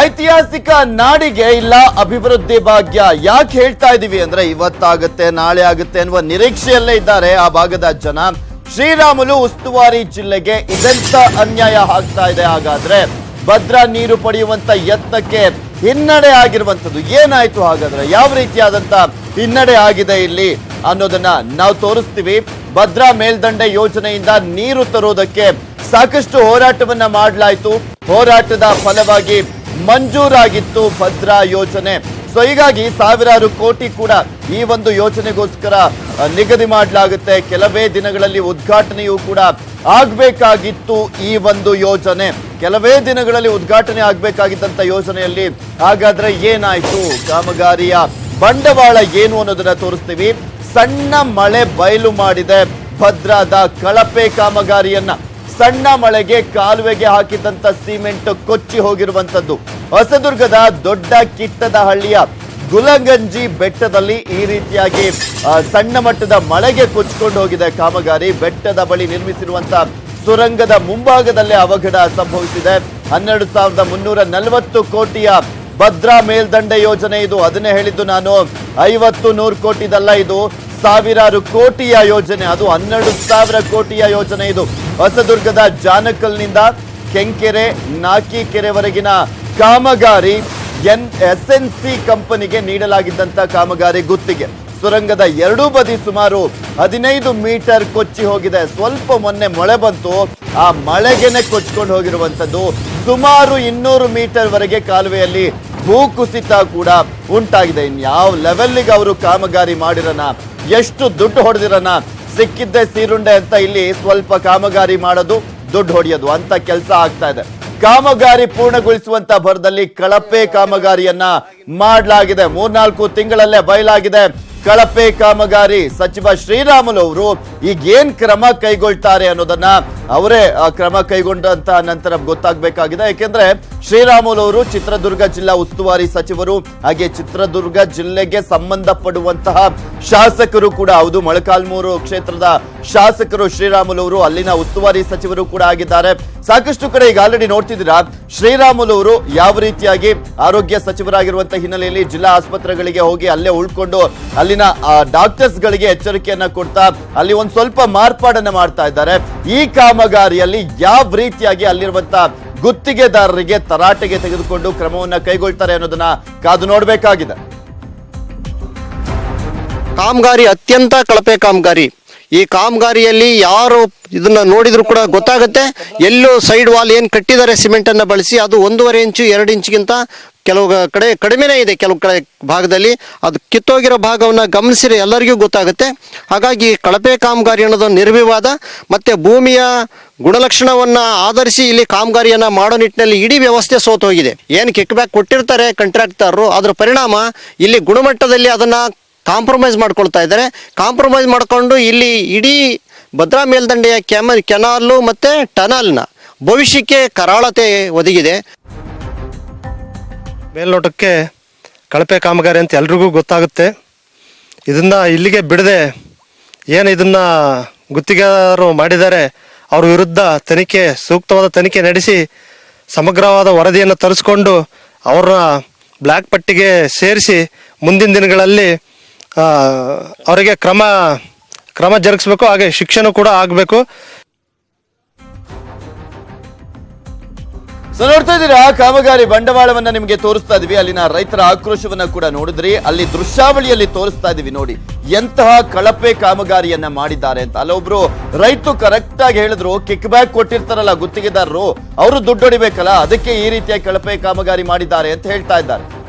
ಐತಿಹಾಸಿಕ ನಾಡಿಗೆ ಇಲ್ಲ, ಅಭಿವೃದ್ಧಿ ಭಾಗ್ಯ ಯಾಕೆ ಹೇಳ್ತಾ ಇದೀವಿ ಅಂದ್ರೆ ಇವತ್ತಾಗುತ್ತೆ, ನಾಳೆ ಆಗುತ್ತೆ ಅನ್ನುವ ನಿರೀಕ್ಷೆಯಲ್ಲೇ ಇದ್ದಾರೆ ಆ ಭಾಗದ ಜನ. ಶ್ರೀರಾಮುಲು ಉಸ್ತುವಾರಿ ಜಿಲ್ಲೆಗೆ ಇದೆಂತ ಅನ್ಯಾಯ ಆಗ್ತಾ ಇದೆ ಹಾಗಾದ್ರೆ? ಭದ್ರಾ ನೀರು ಪಡೆಯುವಂತ ಯತ್ನಕ್ಕೆ ಹಿನ್ನಡೆ ಆಗಿರುವಂತದ್ದು ಏನಾಯ್ತು ಹಾಗಾದ್ರೆ? ಯಾವ ರೀತಿಯಾದಂತ ಹಿನ್ನಡೆ ಆಗಿದೆ ಇಲ್ಲಿ ಅನ್ನೋದನ್ನ ನಾವು ತೋರಿಸ್ತೀವಿ. ಭದ್ರಾ ಮೇಲ್ದಂಡೆ ಯೋಜನೆಯಿಂದ ನೀರು ತರೋದಕ್ಕೆ ಸಾಕಷ್ಟು ಹೋರಾಟವನ್ನ ಮಾಡಲಾಯಿತು. ಹೋರಾಟದ ಫಲವಾಗಿ ಮಂಜೂರಾಗಿತ್ತು ಭದ್ರಾ ಯೋಜನೆ. ಸೊ ಹೀಗಾಗಿ ಸಾವಿರಾರು ಕೋಟಿ ಕೂಡ ಈ ಒಂದು ಯೋಜನೆಗೋಸ್ಕರ ನಿಗದಿ ಮಾಡಲಾಗುತ್ತೆ. ಕೆಲವೇ ದಿನಗಳಲ್ಲಿ ಉದ್ಘಾಟನೆಯೂ ಕೂಡ ಆಗಬೇಕಾಗಿತ್ತು ಈ ಒಂದು ಯೋಜನೆ. ಕೆಲವೇ ದಿನಗಳಲ್ಲಿ ಉದ್ಘಾಟನೆ ಆಗ್ಬೇಕಾಗಿದ್ದಂತ ಯೋಜನೆಯಲ್ಲಿ ಹಾಗಾದ್ರೆ ಏನಾಯಿತು? ಕಾಮಗಾರಿಯ ಬಂಡವಾಳ ಏನು ಅನ್ನೋದನ್ನ ತೋರಿಸ್ತೀವಿ. ಸಣ್ಣ ಮಳೆ ಬಯಲು ಮಾಡಿದೆ ಭದ್ರಾದ ಕಳಪೆ ಕಾಮಗಾರಿಯನ್ನ. ಸಣ್ಣ ಮಳೆಗೆ ಕಾಲುವೆಗೆ ಹಾಕಿದಂತ ಸಿಮೆಂಟ್ ಕೊಚ್ಚಿ ಹೋಗಿರುವಂತದ್ದು. ಹೊಸದುರ್ಗದ ದೊಡ್ಡ ಕಿಟ್ಟದ ಹಳ್ಳಿಯ ಗುಲಂಗಂಜಿ ಬೆಟ್ಟದಲ್ಲಿ ಈ ರೀತಿಯಾಗಿ ಸಣ್ಣ ಮಟ್ಟದ ಮಳೆಗೆ ಕೊಚ್ಚಿಕೊಂಡು ಹೋಗಿದೆ ಕಾಮಗಾರಿ. ಬೆಟ್ಟದ ಬಳಿ ನಿರ್ಮಿಸಿರುವಂತ ಸುರಂಗದ ಮುಂಭಾಗದಲ್ಲೇ ಅವಘಡ ಸಂಭವಿಸಿದೆ. ಹನ್ನೆರಡು ಸಾವಿರದ ಮುನ್ನೂರ ನಲವತ್ತು ಕೋಟಿಯ ಭದ್ರಾ ಮೇಲ್ದಂಡೆ ಯೋಜನೆ ಇದು. ಅದನ್ನೇ ಹೇಳಿದ್ದು ನಾನು. ಐವತ್ತು ನೂರು ಕೋಟಿದಲ್ಲ ಇದು. ಸಾವಿರಾರು ಕೋಟಿಯ ಯೋಜನೆ, ಅದು ಹನ್ನೆರಡು ಸಾವಿರ ಕೋಟಿಯ ಯೋಜನೆ ಇದು. ಹೊಸದುರ್ಗದ ಜಾನಕಲ್ನಿಂದ ಕೆಂಕೆರೆ, ನಾಕಿಕೆರೆವರೆಗಿನ ಕಾಮಗಾರಿ ಎನ್ ಎಸ್ ಎನ್ ಸಿ ಕಂಪನಿಗೆ ನೀಡಲಾಗಿದ್ದಂತ ಕಾಮಗಾರಿ ಗುತ್ತಿಗೆ. ಸುರಂಗದ ಎರಡೂ ಬದಿ ಸುಮಾರು ಹದಿನೈದು ಮೀಟರ್ ಕೊಚ್ಚಿ ಹೋಗಿದೆ. ಸ್ವಲ್ಪ ಮೊನ್ನೆ ಮಳೆ ಬಂತು. ಆ ಮಳೆಗೆನೆ ಕೊಚ್ಕೊಂಡು ಹೋಗಿರುವಂಥದ್ದು ಸುಮಾರು ಇನ್ನೂರು ಮೀಟರ್ ವರೆಗೆ ಕಾಲುವೆಯಲ್ಲಿ ಭೂಕುಸಿತ ಕೂಡ ಉಂಟಾಗಿದೆ. ಇನ್ಯಾವ ಲೆವೆಲ್ಗೆ ಅವರು ಕಾಮಗಾರಿ ಮಾಡಿರನ, ಎಷ್ಟು ದುಡ್ಡು ಹೊಡೆದಿರನ, ಸಿಕ್ಕಿದ್ದೆ ಸೀರುಂಡೆ ಅಂತ ಇಲ್ಲಿ ಸ್ವಲ್ಪ ಕಾಮಗಾರಿ ಮಾಡೋದು ದುಡ್ಡು ಹೊಡೆಯೋದು ಅಂತ ಕೆಲಸ ಆಗ್ತಾ ಇದೆ. ಕಾಮಗಾರಿ ಪೂರ್ಣಗೊಳಿಸುವಂತ ಭರದಲ್ಲಿ ಕಳಪೆ ಕಾಮಗಾರಿಯನ್ನ ಮಾಡಲಾಗಿದೆ. ಮೂರ್ನಾಲ್ಕು ತಿಂಗಳಲ್ಲೇ ಬಯಲಾಗಿದೆ. ಕಳಪೆ ಕಾಮಗಾರಿ. ಸಚಿವ ಶ್ರೀರಾಮುಲು ಅವರು ಈಗೇನ್ ಕ್ರಮ ಕೈಗೊಳ್ತಾರೆ ಅನ್ನೋದನ್ನ ಅವರೇ ಕ್ರಮ ಕೈಗೊಂಡಂತ ನಂತರ ಗೊತ್ತಾಗಬೇಕಾಗಿದೆ. ಯಾಕೆಂದ್ರೆ ಶ್ರೀರಾಮುಲು ಅವರು ಚಿತ್ರದುರ್ಗ ಜಿಲ್ಲಾ ಉಸ್ತುವಾರಿ ಸಚಿವರು, ಹಾಗೆ ಚಿತ್ರದುರ್ಗ ಜಿಲ್ಲೆಗೆ ಸಂಬಂಧಪಡುವಂತಹ ಶಾಸಕರು ಕೂಡ ಹೌದು. ಮೊಳಕಾಲ್ಮೂರು ಕ್ಷೇತ್ರದ ಶಾಸಕರು ಶ್ರೀರಾಮುಲು ಅವರು, ಅಲ್ಲಿನ ಉಸ್ತುವಾರಿ ಸಚಿವರು ಕೂಡ ಆಗಿದ್ದಾರೆ. ಸಾಕಷ್ಟು ಕಡೆ ಈಗ ಆಲ್ರೆಡಿ ನೋಡ್ತಿದ್ದೀರಾ, ಶ್ರೀರಾಮುಲು ಅವರು ಯಾವ ರೀತಿಯಾಗಿ ಆರೋಗ್ಯ ಸಚಿವರಾಗಿರುವಂತಹ ಹಿನ್ನೆಲೆಯಲ್ಲಿ ಜಿಲ್ಲಾ ಆಸ್ಪತ್ರೆಗಳಿಗೆ ಹೋಗಿ ಅಲ್ಲೇ ಉಳ್ಕೊಂಡು ಅಲ್ಲಿನ ಡಾಕ್ಟರ್ಸ್ ಗಳಿಗೆ ಎಚ್ಚರಿಕೆಯನ್ನ ಕೊಡ್ತಾ ಅಲ್ಲಿ ಒಂದ್ ಸ್ವಲ್ಪ ಮಾರ್ಪಾಡನ್ನ ಮಾಡ್ತಾ ಇದ್ದಾರೆ. ಈ ಕಾಮಗಾರಿಯಲ್ಲಿ ಯಾವ ರೀತಿಯಾಗಿ ಅಲ್ಲಿರುವಂತಹ ಗುತ್ತಿಗೆದಾರರಿಗೆ ತರಾಟೆಗೆ ತೆಗೆದುಕೊಂಡು ಕ್ರಮವನ್ನ ಕೈಗೊಳ್ತಾರೆ ಅನ್ನೋದನ್ನ ಕಾದು ನೋಡಬೇಕಾಗಿದೆ. ಕಾಮಗಾರಿ ಅತ್ಯಂತ ಕಳಪೆ ಕಾಮಗಾರಿ. ಈ ಕಾಮಗಾರಿಯಲ್ಲಿ ಯಾರು ಇದನ್ನ ನೋಡಿದ್ರು ಕೂಡ ಗೊತ್ತಾಗುತ್ತೆ. ಎಲ್ಲೋ ಸೈಡ್ ವಾಲ್ ಏನು ಕಟ್ಟಿದ್ದಾರೆ ಸಿಮೆಂಟ್ ಅನ್ನ ಬಳಸಿ, ಅದು ಒಂದೂವರೆ ಇಂಚು, ಎರಡು ಇಂಚಿಗಿಂತ ಕೆಲವು ಕಡೆ ಕಡಿಮೆನೇ ಇದೆ ಕೆಲವು ಕಡೆ ಭಾಗದಲ್ಲಿ. ಅದು ಕಿತ್ತೋಗಿರೋ ಭಾಗವನ್ನು ಗಮನಿಸಿದ್ರೆ ಎಲ್ಲರಿಗೂ ಗೊತ್ತಾಗುತ್ತೆ. ಹಾಗಾಗಿ ಕಳಪೆ ಕಾಮಗಾರಿ ಅನ್ನೋದು ನಿರ್ವಿವಾದ, ಮತ್ತೆ ಭೂಮಿಯ ಗುಣಲಕ್ಷಣವನ್ನ ಆಧರಿಸಿ ಇಲ್ಲಿ ಕಾಮಗಾರಿಯನ್ನ ಮಾಡೋ ನಿಟ್ಟಿನಲ್ಲಿ ಇಡೀ ವ್ಯವಸ್ಥೆ ಸೋತೋಗಿದೆ. ಏನು ಕಿಕ್ ಬ್ಯಾಕ್ ಕೊಟ್ಟಿರ್ತಾರೆ ಕಂಟ್ರಾಕ್ಟರ್ ಅದರ ಪರಿಣಾಮ ಇಲ್ಲಿ ಗುಣಮಟ್ಟದಲ್ಲಿ ಅದನ್ನ ಕಾಂಪ್ರಮೈಸ್ ಮಾಡ್ಕೊಳ್ತಾ ಇದ್ದಾರೆ. ಕಾಂಪ್ರಮೈಸ್ ಮಾಡಿಕೊಂಡು ಇಲ್ಲಿ ಇಡೀ ಭದ್ರಾ ಮೇಲ್ದಂಡೆಯ ಕೆಮ ಕೆನಾಲು ಮತ್ತು ಟನಲ್ನ ಭವಿಷ್ಯಕ್ಕೆ ಕರಾಳತೆ ಒದಗಿದೆ. ಮೇಲ್ನೋಟಕ್ಕೆ ಕಳಪೆ ಕಾಮಗಾರಿ ಅಂತ ಎಲ್ರಿಗೂ ಗೊತ್ತಾಗುತ್ತೆ. ಇದನ್ನು ಇಲ್ಲಿಗೆ ಬಿಡದೆ ಏನು ಇದನ್ನು ಗುತ್ತಿಗೆದಾರರು ಮಾಡಿದ್ದಾರೆ, ಅವ್ರ ವಿರುದ್ಧ ತನಿಖೆ, ಸೂಕ್ತವಾದ ತನಿಖೆ ನಡೆಸಿ ಸಮಗ್ರವಾದ ವರದಿಯನ್ನು ತರಿಸ್ಕೊಂಡು ಅವ್ರನ್ನ ಬ್ಲ್ಯಾಕ್ ಪಟ್ಟಿಗೆ ಸೇರಿಸಿ ಮುಂದಿನ ದಿನಗಳಲ್ಲಿ ಆ, ಅವರಿಗೆ ಕ್ರಮ ಕ್ರಮ ಜರುಗಿಸ್ಬೇಕು ಹಾಗೆ ಶಿಕ್ಷಣ ಕೂಡ ಆಗಬೇಕು. ಸೊ ನೋಡ್ತಾ ಇದ್ದೀರಾ? ಕಾಮಗಾರಿ ಬಂಡವಾಳವನ್ನ ನಿಮಗೆ ತೋರಿಸ್ತಾ ಇದೀವಿ. ಅಲ್ಲಿನ ರೈತರ ಆಕ್ರೋಶವನ್ನ ಕೂಡ ನೋಡಿದ್ರಿ. ಅಲ್ಲಿ ದೃಶ್ಯಾವಳಿಯಲ್ಲಿ ತೋರಿಸ್ತಾ ಇದೀವಿ ನೋಡಿ. ಎಂತಹ ಕಳಪೆ ಕಾಮಗಾರಿಯನ್ನ ಮಾಡಿದ್ದಾರೆ ಅಂತ. ಅಲ್ಲೊಬ್ರು ರೈತರು ಕರೆಕ್ಟ್ ಆಗಿ ಹೇಳಿದ್ರು. ಕಿಕ್ ಬ್ಯಾಕ್ ಕೊಟ್ಟಿರ್ತಾರಲ್ಲ ಗುತ್ತಿಗೆದಾರರು. ಅವರು ದುಡ್ಡು ಹೊಡಿಬೇಕಲ್ಲ. ಅದಕ್ಕೆ ಈ ರೀತಿಯ ಕಳಪೆ ಕಾಮಗಾರಿ ಮಾಡಿದ್ದಾರೆ ಅಂತ ಹೇಳ್ತಾ ಇದ್ದಾರೆ.